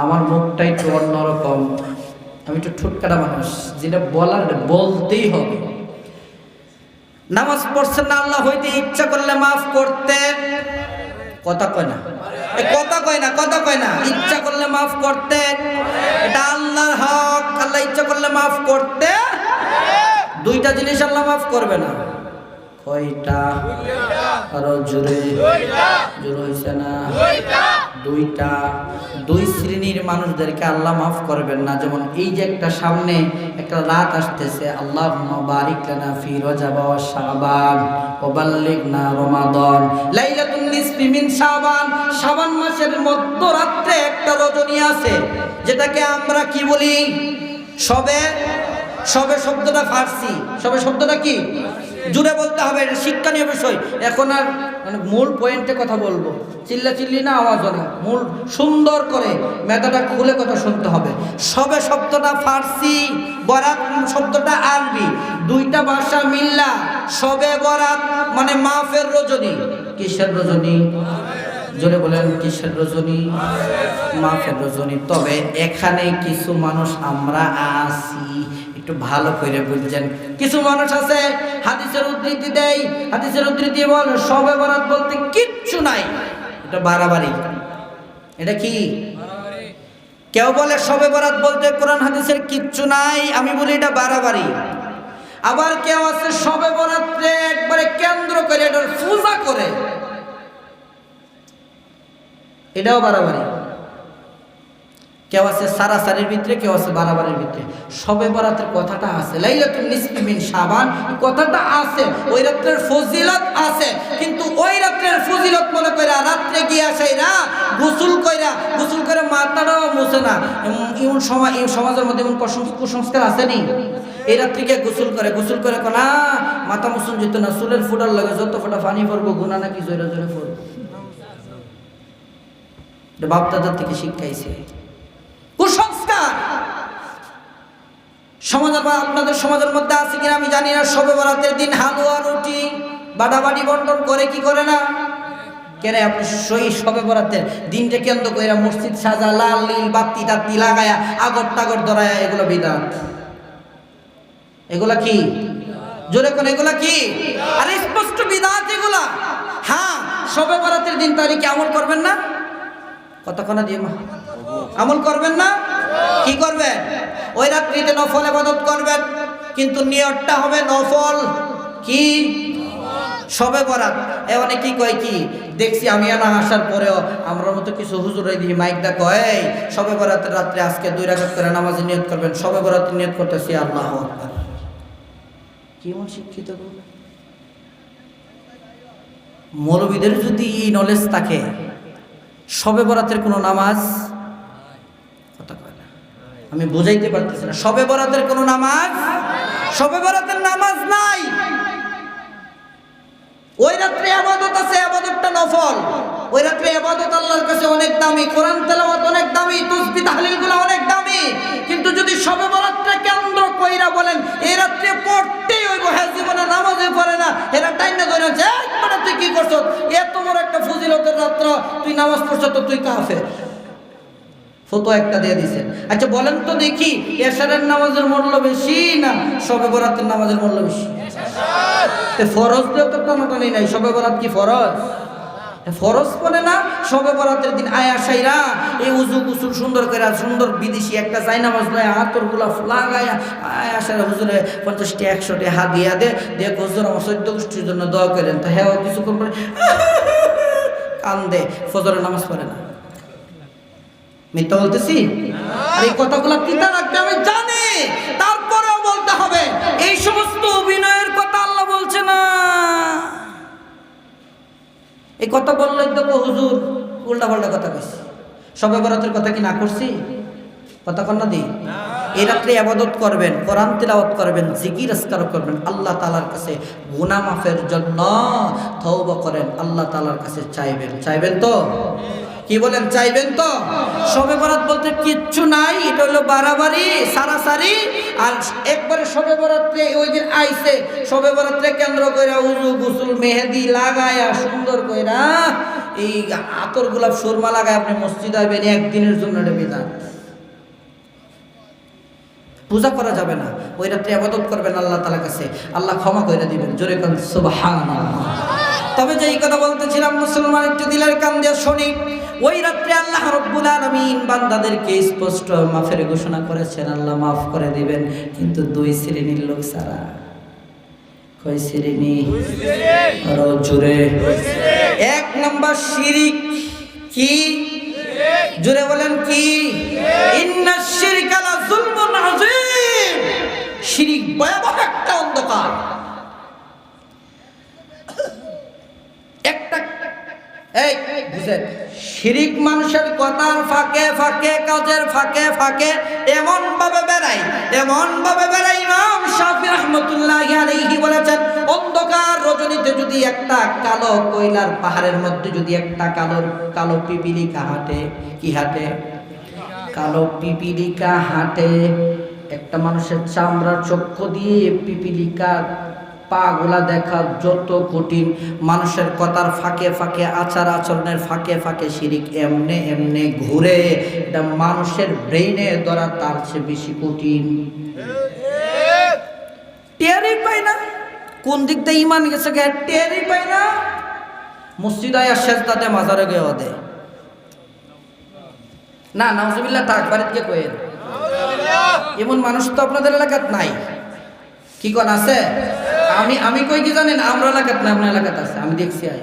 আমার মুখটা একটু অন্যরকম। আমি একটু ঠুটকাটা মানুষ যেটা বলার বলতেই হবে। নামাজ পড়ছেন না আল্লাহ হইতে ইচ্ছা করলে মাফ করতে। কথা কয় না। কথা কয় না কথা কয় না। ইচ্ছা করলে মাফ করতে। এটা আল্লাহর হক। আল্লাহ ইচ্ছা করলে মাফ করতে। দুইটা জিনিস আল্লাহ মাফ করবে না। কয়টা? আরও জোরে। জোরে হয়েছে না? দুইটা, দুই শ্রেণির মানুষদেরকে আল্লাহ মাফ করবেন না। যেমন এই যে একটা সামনে একটা রাত আসতেছে আল্লাহ বারিক লানা ফি রজব শাবান ওয়া বাল্লিগনা রমাদান। লাইলাতুন নিসফি মাসের মধ্যরাত্রে একটা রজনী আছে, যেটাকে আমরা কি বলি? সবে সবে শব্দটা ফার্সি। সবে শব্দটা কি? জুড়ে বলতে হবে শিক্ষণীয় বিষয়। এখন আর মানে মূল পয়েন্টে কথা বলব। চিল্লা চিল্লি না আওয়াজ না মূল সুন্দর করে মেধাটা খুলে কথা শুনতে হবে। সবে শব্দটা ফার্সি বরাত শব্দটা আরবি। দুইটা ভাষা মিল্লা। সবে বরাত মানে মাফের রজনী। কিসের রজনী? জোরে বলেন, কিসের রজনী? মাফের রজনী। তবে এখানে কিছু মানুষ আমরা আছি। একটু ভালো করে বুঝছেন। কিছু মানুষ আছে, হাদিসের উদ্ধৃতি দেয়, হাদিসের উদ্ধৃতি বল, সবে বরাত বলতে কিচ্ছু নাই। এটা বাড়াবাড়ি। এটা কি? কেউ বলে সবে বরাত বলতে কোরআন, হাদিসের কিচ্ছু নাই, আমি বলি এটা বাড়াবাড়ি। আবার কেউ আছে সবে বরাত্রে একবারে কেন্দ্র করে এটার পূজা করে। এটাও বাড়াবাড়ি। কেউ আছে সারাসারির ভিতরে, কেউ আছে বাড়াবাড়ির ভিতরে। সবে বরাতের কথাটা আছে। লাইলাতুল নিসফি শাবান। কথাটা আছে। ওই রাত্রের ফজিলত আছে। কিন্তু ওই রাত্রের ফজিলত মনে কইরা রাত্রে গিয়া সেইরা গোসল কইরা। গোসল করে মাথাটাও মুছে না। এমন সমাজ এই সমাজের মধ্যে এমন কুসংস্কার কুসংস্কার আসেনি? এই রাত্রে গিয়ে গোসল করে। গোসল করে কোনা মাথা মুসুন যেত না। চুলের ফুটার লাগে যত ফোটা পানি পড়ব গুণা নাকি জোরে জোরে পড়ব। বাপ দাদার থেকে শিক্ষাইছে কুসংস্কার সমাজের বা আপনাদের সমাজের মধ্যে আছে কিনা আমি জানি না, সবে বরাতের দিন হালুয়া, রুটি, বাটাবাটি বন্টন করে কি করে না? কেন আপনি সই সবে বরাতের দিনটা কেন্দ্র করে মসজিদ সাজা, লাল নীল বাতি টাতি লাগায়া, আগর টাগর ধরায়া, এগুলো বিদাত। এগুলা কি? জোরে কোন, এগুলা কি? আরে স্পষ্ট বিদাত এগুলা। হ্যাঁ সবে বরাতের দিন তারিখে আমল করবেন না? কতক্ষণ দিয়ে আমল করবেন না? কি করবেন? ওই রাত্রিতে নফল এবাদত করবেন কিন্তু নিয়তটা হবে নফল। কি? সবে বরাত। এ অনেক কি কয় কি? দেখছি আমি না আসার পরেও আমরা মতো কিছু হুজুর দিয়ে মাইকটা কয় "এই, সবে বরাতের রাত্রে আজকে দুই রাকাত করে নামাজে নিয়ত করবেন সবে বরাতে নিয়ত করতেছি আল্লাহ কেমন শিক্ষিত? মৌলবীদের যদি এই নলেজ থাকে সবে বরাতের কোনো নামাজ। আমি বুঝাইতে পারতেছি না। সবে বরাতের কোনো নামাজ? সবে বরাতের নামাজ নাই। ওই রাত্রে আবাদত আছে, আবাদতটা নফল। ওই রাত্রে আবাদত আল্লাহর কাছে অনেক দামি। কোরআন তেলাওয়াত অনেক দামি তসবি তাহলিলগুলো অনেক দামি। কিন্তু যদি সবে তুই এত বড় একটা ফজিলতের রাত্র তুই নামাজ পড়ছ তো তুই কাফের? ফটো একটা দিয়ে দিছেন আচ্ছা বলেন তো দেখি এশারের নামাজের মূল্য বেশি না সবে বরাতের নামাজের মূল্য বেশি? ফরজ দিয়ে তো টানাটানি নাই সবে বরাত কি ফরজ? ফরজ পড়ে না সবে বরাতের দিন আয়া সাইরা, এই উজু গুসুল সুন্দর করে সুন্দর বিদেশি একটা চাই নামাজ নয় হাতরগুলা লাগায়া আয়া সাইরা হুজুরে পঞ্চাশটি, একশোটি হাত দিয়া দে দিয়ে হুজুর আমার সৈদ্য গোষ্ঠীর জন্য দোয়া করেন। তা হ্যাঁ কিছুক্ষণ পরে কান্দে, ফজরের নামাজ পড়ে না। মিথ্যা বলতেছি? আর এই কথাগুলো পিতা রাখতে আমি জানি তারপরেও এই কথা বললেই তো হুজুর উল্টা পাল্টা কথা কইছি। সবে বরাতের কথা কি না করছি? কথা কন্যা দি। এই রাত্রে আবাদত করবেন কোরআন তিলাওয়াত করবেন জিকির আসকার করবেন আল্লাহ তালার কাছে গুনাহ মাফের জন্য তওবা করেন আল্লাহ তালার কাছে চাইবেন। চাইবেন তো? কি বলেন চাইবেন তো? সবে বরাত বলতে কিচ্ছু নাই এটা হলো বাড়াবাড়ি সারাসারি আর একবারে সবে বরাত্রে, ওই দিন আইছে সবে বরাত্রে কেন্দ্র কইরা উজু গুসুল মেহেদি লাগায়া সুন্দর কইরা এই আতর গোলাপ সুরমা লাগায় আপনি মসজিদ আসবেন একদিনের জন্য এটা বিধান পূজা করা যাবে না, ওই রাত্রে আবাদত করবেন আল্লাহ তালা কাছে, আল্লাহ ক্ষমা করে দিবেন, জোরে কান সুবহান তবে যেই কথা বলতেছিলাম, মুসলমান একটু দিলের কান দিয়ে শুনি ওই রাত্রে আল্লাহ রব্বুল আলামিন বান্দাদেরকে স্পষ্ট মাফের ঘোষণা করেছেন, আল্লাহ মাফ করে দিবেন, কিন্তু দুই শ্রেণির লোক কয় শ্রেণি? এক নম্বর শিরিক কি? বলেন কি? শিরিক ভয়াবহ একটা অন্ধকার একটা এই বুঝেন শিরিক মানুষের কথার ফাঁকে ফাঁকে, কাজের ফাঁকে ফাঁকে এমন ভাবে বেড়াই এমন ভাবে বেড়াই ইমাম শাফি রহমতুল্লাহ আলাইহি বলেছেন, অন্ধকার রজনীতে যদি একটা কালো কয়লার পাহাড়ের মধ্যে যদি একটা কালো কালো পিপিলিকা হাঁটে, কি হাঁটে? কালো পিপিলিকা হাঁটে। একটা মানুষের চামড়ার চক্ষু দিয়ে পিপিলিকা পাগুলা দেখা যত কঠিন মানুষের কথার ফাঁকে ফাঁকে আচার আচরণের ফাঁকে ফাঁকে শিরিক এমনে এমনে ঘুরে এটা মানুষের ব্রেইনে ধরা তার চেয়ে বেশি কঠিন। টেরই পাই না। কোন দিক দিয়ে ইমান গেছে গে? টেরই পাই না। মসজিদ আয়া শেষ দাতে মাজারে গিয়ে দে না নাউজুবিল্লাহ থাক বাড়িতে কয়েন এমন মানুষ তো আপনাদের এলাকাত নাই। কি কোন আছে? আমি আমি কই কি জানেন? আমরা এলাকাত না আপনার এলাকাতে আছে? আমি দেখছি আয়।